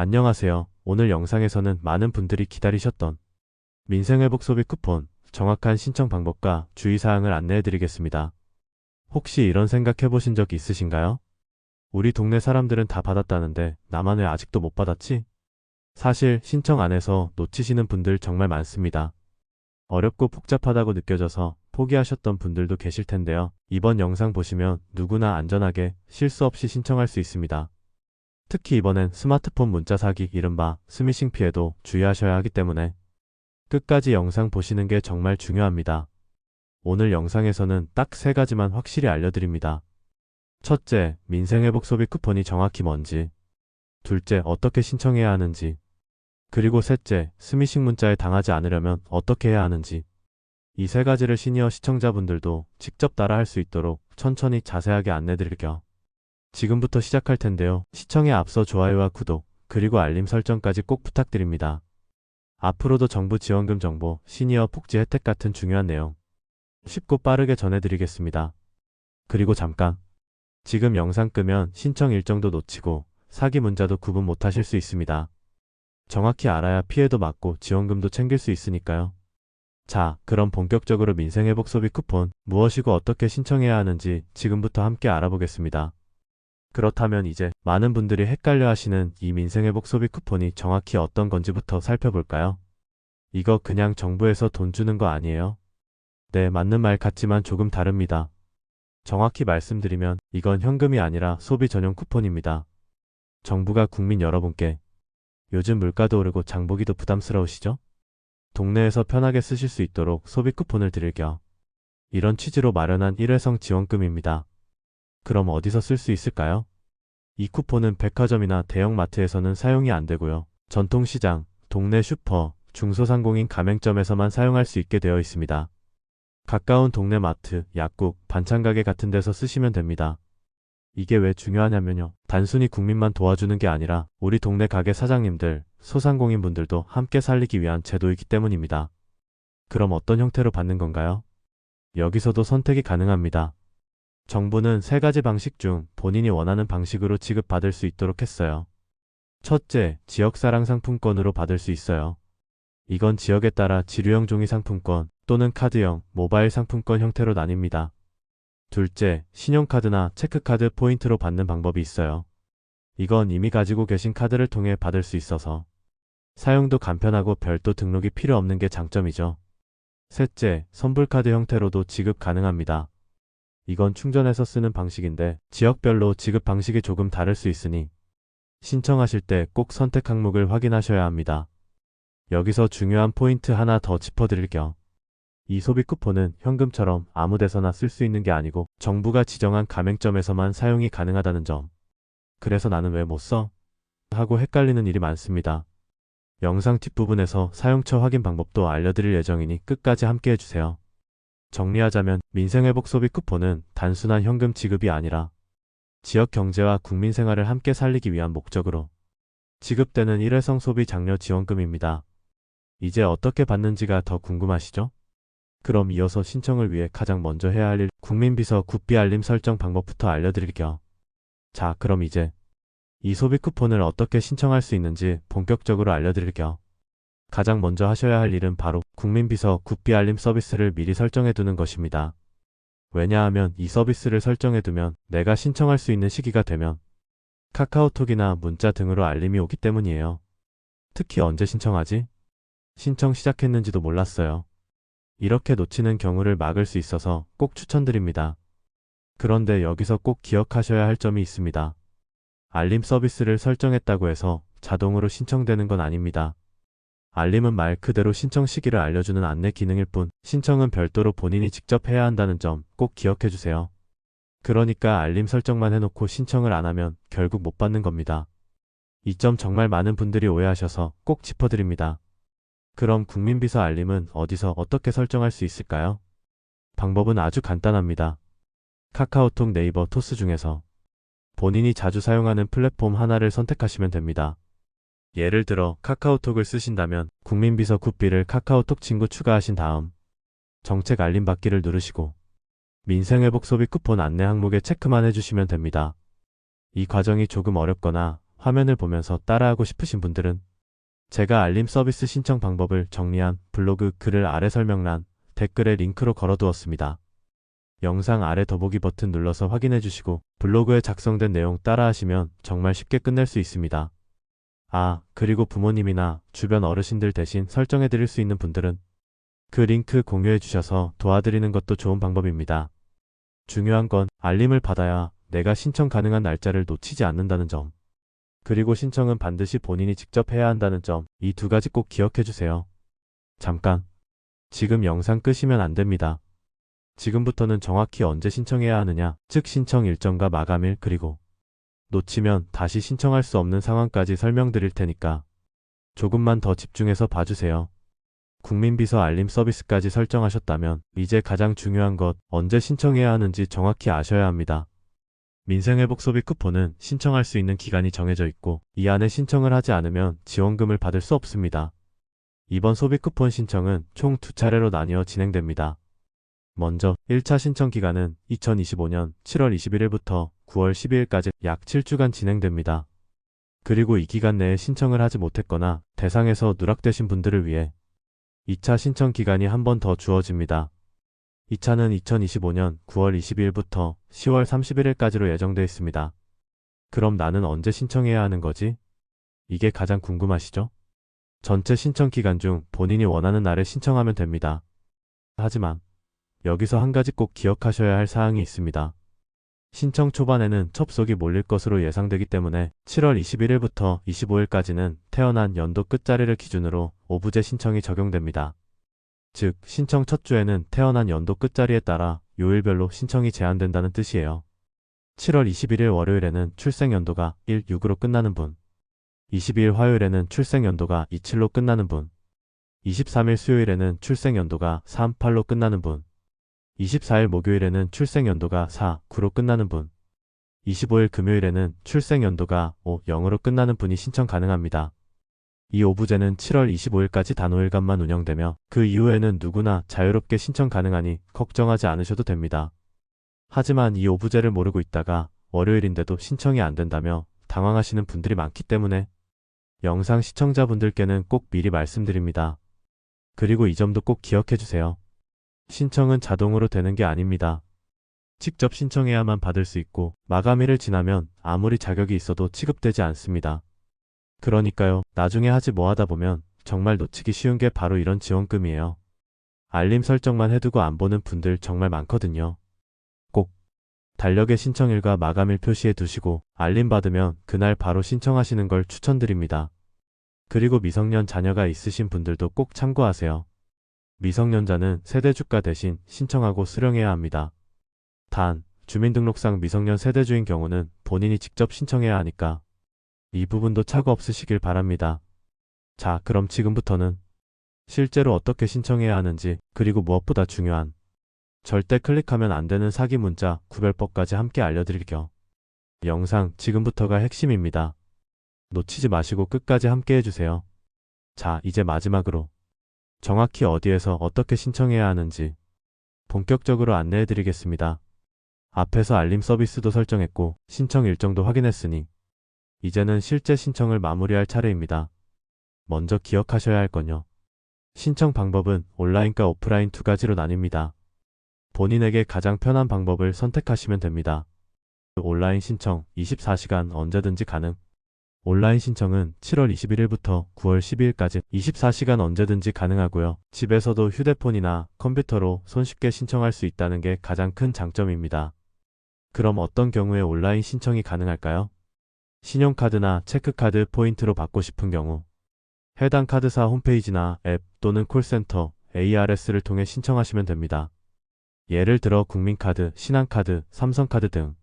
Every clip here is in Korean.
안녕하세요. 오늘 영상에서는 많은 분들이 기다리셨던 민생회복 소비 쿠폰 정확한 신청 방법과 주의사항을 안내해드리겠습니다. 혹시 이런 생각 해보신 적 있으신가요? 우리 동네 사람들은 다 받았다는데 나만 왜 아직도 못 받았지? 사실 신청 안 해서 놓치시는 분들 정말 많습니다. 어렵고 복잡하다고 느껴져서 포기하셨던 분들도 계실 텐데요. 이번 영상 보시면 누구나 안전하게 실수 없이 신청할 수 있습니다. 특히 이번엔 스마트폰 문자 사기 이른바 스미싱 피해도 주의하셔야 하기 때문에 끝까지 영상 보시는 게 정말 중요합니다. 오늘 영상에서는 딱 세 가지만 확실히 알려드립니다. 첫째, 민생회복 소비 쿠폰이 정확히 뭔지. 둘째, 어떻게 신청해야 하는지. 그리고 셋째, 스미싱 문자에 당하지 않으려면 어떻게 해야 하는지. 이 세 가지를 시니어 시청자분들도 직접 따라 할 수 있도록 천천히 자세하게 안내 드릴게요. 지금부터 시작할 텐데요. 시청에 앞서 좋아요와 구독, 그리고 알림 설정까지 꼭 부탁드립니다. 앞으로도 정부 지원금 정보, 시니어 복지 혜택 같은 중요한 내용 쉽고 빠르게 전해드리겠습니다. 그리고 잠깐. 지금 영상 끄면 신청 일정도 놓치고 사기 문자도 구분 못하실 수 있습니다. 정확히 알아야 피해도 막고 지원금도 챙길 수 있으니까요. 자, 그럼 본격적으로 민생회복 소비 쿠폰 무엇이고 어떻게 신청해야 하는지 지금부터 함께 알아보겠습니다. 그렇다면 이제 많은 분들이 헷갈려 하시는 이 민생회복 소비 쿠폰이 정확히 어떤 건지부터 살펴볼까요? 이거 그냥 정부에서 돈 주는 거 아니에요? 네, 맞는 말 같지만 조금 다릅니다. 정확히 말씀드리면 이건 현금이 아니라 소비 전용 쿠폰입니다. 정부가 국민 여러분께 요즘 물가도 오르고 장보기도 부담스러우시죠? 동네에서 편하게 쓰실 수 있도록 소비 쿠폰을 드릴게요. 이런 취지로 마련한 일회성 지원금입니다. 그럼 어디서 쓸 수 있을까요? 이 쿠폰은 백화점이나 대형마트에서는 사용이 안 되고요. 전통시장, 동네 슈퍼, 중소상공인 가맹점에서만 사용할 수 있게 되어 있습니다. 가까운 동네 마트, 약국, 반찬가게 같은 데서 쓰시면 됩니다. 이게 왜 중요하냐면요. 단순히 국민만 도와주는 게 아니라 우리 동네 가게 사장님들, 소상공인분들도 함께 살리기 위한 제도이기 때문입니다. 그럼 어떤 형태로 받는 건가요? 여기서도 선택이 가능합니다. 정부는 세 가지 방식 중 본인이 원하는 방식으로 지급받을 수 있도록 했어요. 첫째, 지역사랑 상품권으로 받을 수 있어요. 이건 지역에 따라 지류형 종이 상품권 또는 카드형, 모바일 상품권 형태로 나뉩니다. 둘째, 신용카드나 체크카드 포인트로 받는 방법이 있어요. 이건 이미 가지고 계신 카드를 통해 받을 수 있어서 사용도 간편하고 별도 등록이 필요 없는 게 장점이죠. 셋째, 선불카드 형태로도 지급 가능합니다. 이건 충전해서 쓰는 방식인데 지역별로 지급 방식이 조금 다를 수 있으니 신청하실 때 꼭 선택 항목을 확인하셔야 합니다. 여기서 중요한 포인트 하나 더 짚어드릴게요. 이 소비 쿠폰은 현금처럼 아무 데서나 쓸 수 있는 게 아니고 정부가 지정한 가맹점에서만 사용이 가능하다는 점. 그래서 나는 왜 못 써? 하고 헷갈리는 일이 많습니다. 영상 뒷부분에서 사용처 확인 방법도 알려드릴 예정이니 끝까지 함께 해주세요. 정리하자면 민생회복 소비 쿠폰은 단순한 현금 지급이 아니라 지역 경제와 국민 생활을 함께 살리기 위한 목적으로 지급되는 일회성 소비 장려 지원금입니다. 이제 어떻게 받는지가 더 궁금하시죠? 그럼 이어서 신청을 위해 가장 먼저 해야 할 일 국민비서 굿비 알림 설정 방법부터 알려드릴게요. 자, 그럼 이제 이 소비 쿠폰을 어떻게 신청할 수 있는지 본격적으로 알려드릴게요. 가장 먼저 하셔야 할 일은 바로 국민비서 굿비 알림 서비스를 미리 설정해 두는 것입니다. 왜냐하면 이 서비스를 설정해 두면 내가 신청할 수 있는 시기가 되면 카카오톡이나 문자 등으로 알림이 오기 때문이에요. 특히 언제 신청하지? 신청 시작했는지도 몰랐어요. 이렇게 놓치는 경우를 막을 수 있어서 꼭 추천드립니다. 그런데 여기서 꼭 기억하셔야 할 점이 있습니다. 알림 서비스를 설정했다고 해서 자동으로 신청되는 건 아닙니다. 알림은 말 그대로 신청 시기를 알려주는 안내 기능일 뿐 신청은 별도로 본인이 직접 해야 한다는 점 꼭 기억해 주세요. 그러니까 알림 설정만 해놓고 신청을 안 하면 결국 못 받는 겁니다. 이 점 정말 많은 분들이 오해하셔서 꼭 짚어드립니다. 그럼 국민비서 알림은 어디서 어떻게 설정할 수 있을까요? 방법은 아주 간단합니다. 카카오톡 네이버 토스 중에서 본인이 자주 사용하는 플랫폼 하나를 선택하시면 됩니다. 예를 들어 카카오톡을 쓰신다면 국민비서 굿비를 카카오톡 친구 추가하신 다음 정책 알림 받기를 누르시고 민생회복 소비 쿠폰 안내 항목에 체크만 해주시면 됩니다. 이 과정이 조금 어렵거나 화면을 보면서 따라하고 싶으신 분들은 제가 알림 서비스 신청 방법을 정리한 블로그 글을 아래 설명란 댓글에 링크로 걸어두었습니다. 영상 아래 더보기 버튼 눌러서 확인해 주시고 블로그에 작성된 내용 따라하시면 정말 쉽게 끝낼 수 있습니다. 아, 그리고 부모님이나 주변 어르신들 대신 설정해 드릴 수 있는 분들은 그 링크 공유해 주셔서 도와드리는 것도 좋은 방법입니다. 중요한 건 알림을 받아야 내가 신청 가능한 날짜를 놓치지 않는다는 점. 그리고 신청은 반드시 본인이 직접 해야 한다는 점, 이 두 가지 꼭 기억해 주세요. 잠깐. 지금 영상 끄시면 안 됩니다. 지금부터는 정확히 언제 신청해야 하느냐, 즉 신청 일정과 마감일 그리고 놓치면 다시 신청할 수 없는 상황까지 설명드릴 테니까 조금만 더 집중해서 봐주세요. 국민비서 알림 서비스까지 설정하셨다면 이제 가장 중요한 것 언제 신청해야 하는지 정확히 아셔야 합니다. 민생회복 소비 쿠폰은 신청할 수 있는 기간이 정해져 있고 이 안에 신청을 하지 않으면 지원금을 받을 수 없습니다. 이번 소비 쿠폰 신청은 총 두 차례로 나뉘어 진행됩니다. 먼저 1차 신청 기간은 2025년 7월 21일부터 9월 12일까지 약 7주간 진행됩니다. 그리고 이 기간 내에 신청을 하지 못했거나 대상에서 누락되신 분들을 위해 2차 신청 기간이 한 번 더 주어집니다. 2차는 2025년 9월 22일부터 10월 31일까지로 예정되어 있습니다. 그럼 나는 언제 신청해야 하는 거지? 이게 가장 궁금하시죠? 전체 신청 기간 중 본인이 원하는 날에 신청하면 됩니다. 하지만 여기서 한 가지 꼭 기억하셔야 할 사항이 있습니다. 신청 초반에는 접속이 몰릴 것으로 예상되기 때문에 7월 21일부터 25일까지는 태어난 연도 끝자리를 기준으로 오부제 신청이 적용됩니다. 즉, 신청 첫 주에는 태어난 연도 끝자리에 따라 요일별로 신청이 제한된다는 뜻이에요. 7월 21일 월요일에는 출생 연도가 1, 6으로 끝나는 분, 22일 화요일에는 출생 연도가 2, 7로 끝나는 분, 23일 수요일에는 출생 연도가 3, 8로 끝나는 분, 24일 목요일에는 출생 연도가 4, 9로 끝나는 분, 25일 금요일에는 출생 연도가 5, 0으로 끝나는 분이 신청 가능합니다. 이 오부제는 7월 25일까지 단오일간만 운영되며 그 이후에는 누구나 자유롭게 신청 가능하니 걱정하지 않으셔도 됩니다. 하지만 이 오부제를 모르고 있다가 월요일인데도 신청이 안 된다며 당황하시는 분들이 많기 때문에 영상 시청자분들께는 꼭 미리 말씀드립니다. 그리고 이 점도 꼭 기억해 주세요. 신청은 자동으로 되는 게 아닙니다. 직접 신청해야만 받을 수 있고 마감일을 지나면 아무리 자격이 있어도 취급되지 않습니다. 그러니까요, 나중에 하지 뭐 하다 보면 정말 놓치기 쉬운 게 바로 이런 지원금이에요. 알림 설정만 해두고 안 보는 분들 정말 많거든요. 꼭 달력에 신청일과 마감일 표시해 두시고 알림 받으면 그날 바로 신청하시는 걸 추천드립니다. 그리고 미성년 자녀가 있으신 분들도 꼭 참고하세요. 미성년자는 세대주가 대신 신청하고 수령해야 합니다. 단, 주민등록상 미성년 세대주인 경우는 본인이 직접 신청해야 하니까 이 부분도 착오 없으시길 바랍니다. 자, 그럼 지금부터는 실제로 어떻게 신청해야 하는지 그리고 무엇보다 중요한 절대 클릭하면 안 되는 사기 문자 구별법까지 함께 알려드릴 겸 영상 지금부터가 핵심입니다. 놓치지 마시고 끝까지 함께 해주세요. 자, 이제 마지막으로 정확히 어디에서 어떻게 신청해야 하는지 본격적으로 안내해 드리겠습니다. 앞에서 알림 서비스도 설정했고 신청 일정도 확인했으니 이제는 실제 신청을 마무리할 차례입니다. 먼저 기억하셔야 할 건요. 신청 방법은 온라인과 오프라인 두 가지로 나뉩니다. 본인에게 가장 편한 방법을 선택하시면 됩니다. 온라인 신청 24시간 언제든지 가능. 온라인 신청은 7월 21일부터 9월 12일까지 24시간 언제든지 가능하고요. 집에서도 휴대폰이나 컴퓨터로 손쉽게 신청할 수 있다는 게 가장 큰 장점입니다. 그럼 어떤 경우에 온라인 신청이 가능할까요? 신용카드나 체크카드 포인트로 받고 싶은 경우 해당 카드사 홈페이지나 앱 또는 콜센터 ARS를 통해 신청하시면 됩니다. 예를 들어 국민카드, 신한카드, 삼성카드 등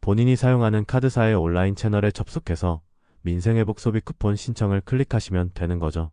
본인이 사용하는 카드사의 온라인 채널에 접속해서 민생회복 소비 쿠폰 신청을 클릭하시면 되는 거죠.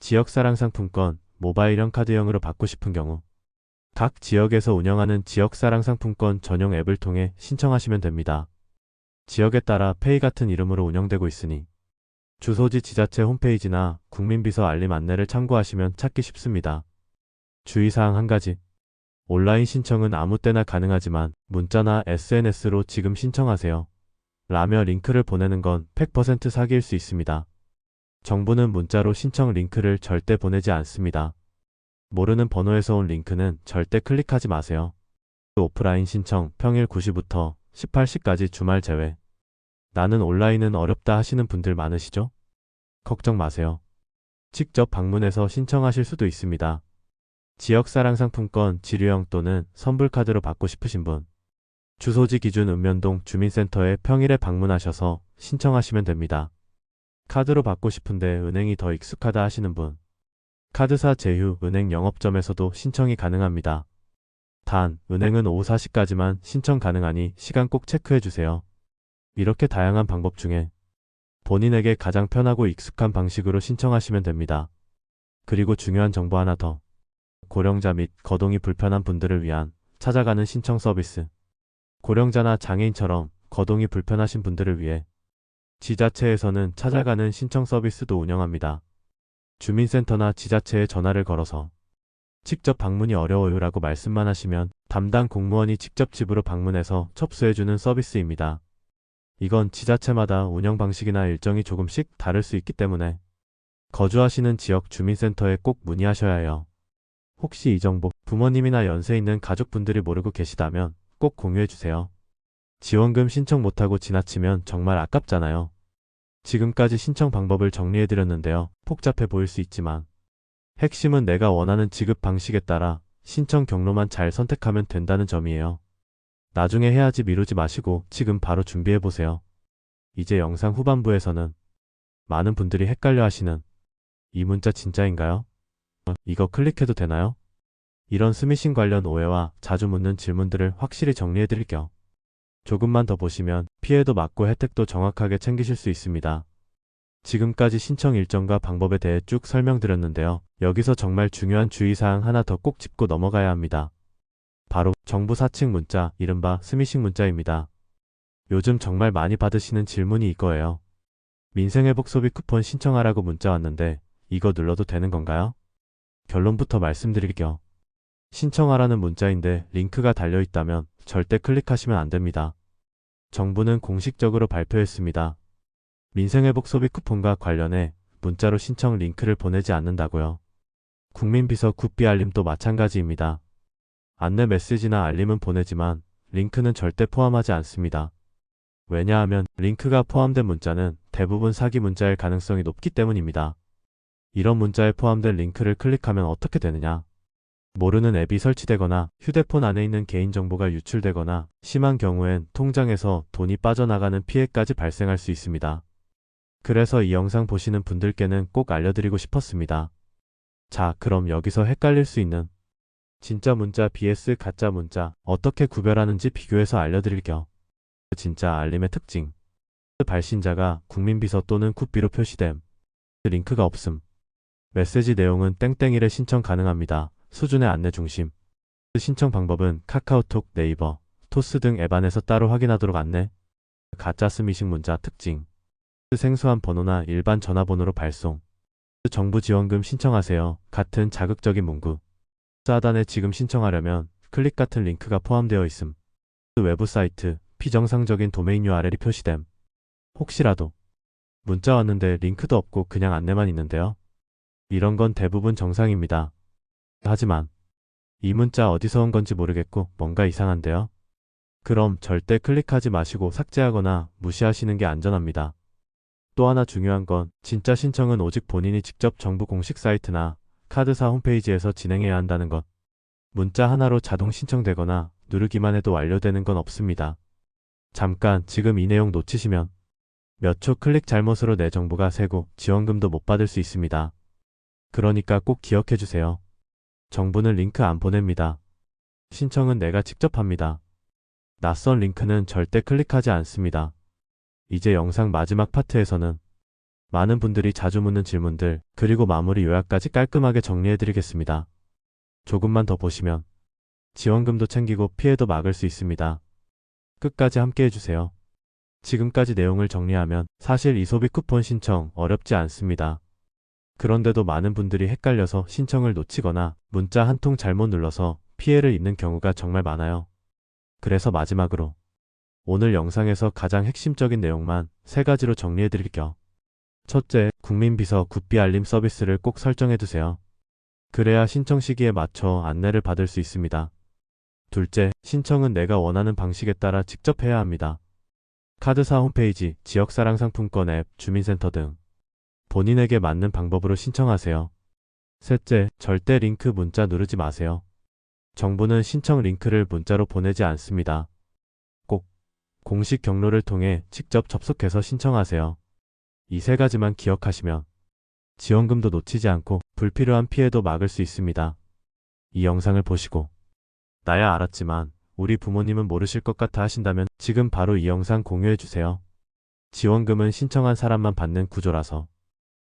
지역사랑 상품권, 모바일형 카드형으로 받고 싶은 경우 각 지역에서 운영하는 지역사랑 상품권 전용 앱을 통해 신청하시면 됩니다. 지역에 따라 페이 같은 이름으로 운영되고 있으니 주소지 지자체 홈페이지나 국민비서 알림 안내를 참고하시면 찾기 쉽습니다. 주의사항 한 가지. 온라인 신청은 아무 때나 가능하지만 문자나 SNS로 지금 신청하세요. 라며 링크를 보내는 건 100% 사기일 수 있습니다. 정부는 문자로 신청 링크를 절대 보내지 않습니다. 모르는 번호에서 온 링크는 절대 클릭하지 마세요. 오프라인 신청 평일 9시부터 18시까지 주말 제외. 나는 온라인은 어렵다 하시는 분들 많으시죠? 걱정 마세요. 직접 방문해서 신청하실 수도 있습니다. 지역사랑 상품권 지류형 또는 선불카드로 받고 싶으신 분. 주소지 기준 읍면동 주민센터에 평일에 방문하셔서 신청하시면 됩니다. 카드로 받고 싶은데 은행이 더 익숙하다 하시는 분. 카드사 제휴 은행 영업점에서도 신청이 가능합니다. 단, 은행은 오후 4시까지만 신청 가능하니 시간 꼭 체크해 주세요. 이렇게 다양한 방법 중에 본인에게 가장 편하고 익숙한 방식으로 신청하시면 됩니다. 그리고 중요한 정보 하나 더. 고령자 및 거동이 불편한 분들을 위한 찾아가는 신청 서비스. 고령자나 장애인처럼 거동이 불편하신 분들을 위해 지자체에서는 찾아가는 신청 서비스도 운영합니다. 주민센터나 지자체에 전화를 걸어서 직접 방문이 어려워요라고 말씀만 하시면 담당 공무원이 직접 집으로 방문해서 접수해주는 서비스입니다. 이건 지자체마다 운영 방식이나 일정이 조금씩 다를 수 있기 때문에 거주하시는 지역 주민센터에 꼭 문의하셔야 해요. 혹시 이 정보 부모님이나 연세 있는 가족분들이 모르고 계시다면 꼭 공유해 주세요. 지원금 신청 못하고 지나치면 정말 아깝잖아요. 지금까지 신청 방법을 정리해 드렸는데요. 복잡해 보일 수 있지만 핵심은 내가 원하는 지급 방식에 따라 신청 경로만 잘 선택하면 된다는 점이에요. 나중에 해야지 미루지 마시고 지금 바로 준비해 보세요. 이제 영상 후반부에서는 많은 분들이 헷갈려 하시는 이 문자 진짜인가요? 어, 이거 클릭해도 되나요? 이런 스미싱 관련 오해와 자주 묻는 질문들을 확실히 정리해 드릴게요. 조금만 더 보시면 피해도 막고 혜택도 정확하게 챙기실 수 있습니다. 지금까지 신청 일정과 방법에 대해 쭉 설명드렸는데요. 여기서 정말 중요한 주의사항 하나 더 꼭 짚고 넘어가야 합니다. 바로 정부 사칭 문자, 이른바 스미싱 문자입니다. 요즘 정말 많이 받으시는 질문이 이거예요. 민생회복 소비 쿠폰 신청하라고 문자 왔는데 이거 눌러도 되는 건가요? 결론부터 말씀드릴게요. 신청하라는 문자인데 링크가 달려있다면 절대 클릭하시면 안 됩니다. 정부는 공식적으로 발표했습니다. 민생회복 소비 쿠폰과 관련해 문자로 신청 링크를 보내지 않는다고요. 국민비서 굿비 알림도 마찬가지입니다. 안내 메시지나 알림은 보내지만 링크는 절대 포함하지 않습니다. 왜냐하면 링크가 포함된 문자는 대부분 사기 문자일 가능성이 높기 때문입니다. 이런 문자에 포함된 링크를 클릭하면 어떻게 되느냐? 모르는 앱이 설치되거나 휴대폰 안에 있는 개인정보가 유출되거나 심한 경우엔 통장에서 돈이 빠져나가는 피해까지 발생할 수 있습니다. 그래서 이 영상 보시는 분들께는 꼭 알려드리고 싶었습니다. 자, 그럼 여기서 헷갈릴 수 있는 진짜 문자 vs 가짜 문자 어떻게 구별하는지 비교해서 알려드릴게요. 진짜 알림의 특징 발신자가 국민비서 또는 굿비로 표시됨 링크가 없음 메시지 내용은 땡땡일에 신청 가능합니다. 수준의 안내 중심 신청 방법은 카카오톡, 네이버, 토스 등 앱 안에서 따로 확인하도록 안내 가짜 스미싱 문자 특징 생소한 번호나 일반 전화번호로 발송 정부 지원금 신청하세요. 같은 자극적인 문구 하단에 지금 신청하려면 클릭 같은 링크가 포함되어 있음. 외부 사이트, 비정상적인 도메인 URL이 표시됨. 혹시라도 문자 왔는데 링크도 없고 그냥 안내만 있는데요. 이런 건 대부분 정상입니다. 하지만 이 문자 어디서 온 건지 모르겠고 뭔가 이상한데요. 그럼 절대 클릭하지 마시고 삭제하거나 무시하시는 게 안전합니다. 또 하나 중요한 건 진짜 신청은 오직 본인이 직접 정부 공식 사이트나 카드사 홈페이지에서 진행해야 한다는 것. 문자 하나로 자동 신청되거나 누르기만 해도 완료되는 건 없습니다. 잠깐 지금 이 내용 놓치시면 몇 초 클릭 잘못으로 내 정보가 새고 지원금도 못 받을 수 있습니다. 그러니까 꼭 기억해 주세요. 정부는 링크 안 보냅니다. 신청은 내가 직접 합니다. 낯선 링크는 절대 클릭하지 않습니다. 이제 영상 마지막 파트에서는 많은 분들이 자주 묻는 질문들, 그리고 마무리 요약까지 깔끔하게 정리해 드리겠습니다. 조금만 더 보시면 지원금도 챙기고 피해도 막을 수 있습니다. 끝까지 함께 해주세요. 지금까지 내용을 정리하면 사실 이소비 쿠폰 신청 어렵지 않습니다. 그런데도 많은 분들이 헷갈려서 신청을 놓치거나 문자 한 통 잘못 눌러서 피해를 입는 경우가 정말 많아요. 그래서 마지막으로 오늘 영상에서 가장 핵심적인 내용만 세 가지로 정리해 드릴게요. 첫째, 국민비서 굿비 알림 서비스를 꼭 설정해 두세요. 그래야 신청 시기에 맞춰 안내를 받을 수 있습니다. 둘째, 신청은 내가 원하는 방식에 따라 직접 해야 합니다. 카드사 홈페이지, 지역사랑 상품권 앱, 주민센터 등 본인에게 맞는 방법으로 신청하세요. 셋째, 절대 링크 문자 누르지 마세요. 정부는 신청 링크를 문자로 보내지 않습니다. 꼭 공식 경로를 통해 직접 접속해서 신청하세요. 이 세 가지만 기억하시면 지원금도 놓치지 않고 불필요한 피해도 막을 수 있습니다. 이 영상을 보시고 나야 알았지만 우리 부모님은 모르실 것 같아 하신다면 지금 바로 이 영상 공유해 주세요. 지원금은 신청한 사람만 받는 구조라서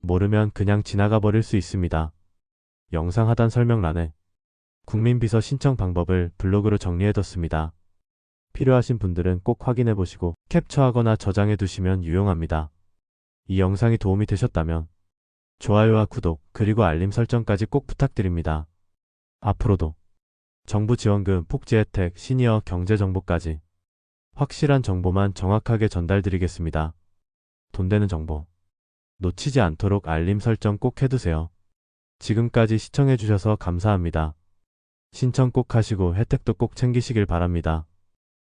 모르면 그냥 지나가 버릴 수 있습니다. 영상 하단 설명란에 국민비서 신청 방법을 블로그로 정리해 뒀습니다. 필요하신 분들은 꼭 확인해 보시고 캡처하거나 저장해 두시면 유용합니다. 이 영상이 도움이 되셨다면 좋아요와 구독 그리고 알림 설정까지 꼭 부탁드립니다. 앞으로도 정부 지원금, 폭지 혜택, 시니어 경제 정보까지 확실한 정보만 정확하게 전달드리겠습니다. 돈 되는 정보 놓치지 않도록 알림 설정 꼭 해두세요. 지금까지 시청해주셔서 감사합니다. 신청 꼭 하시고 혜택도 꼭 챙기시길 바랍니다.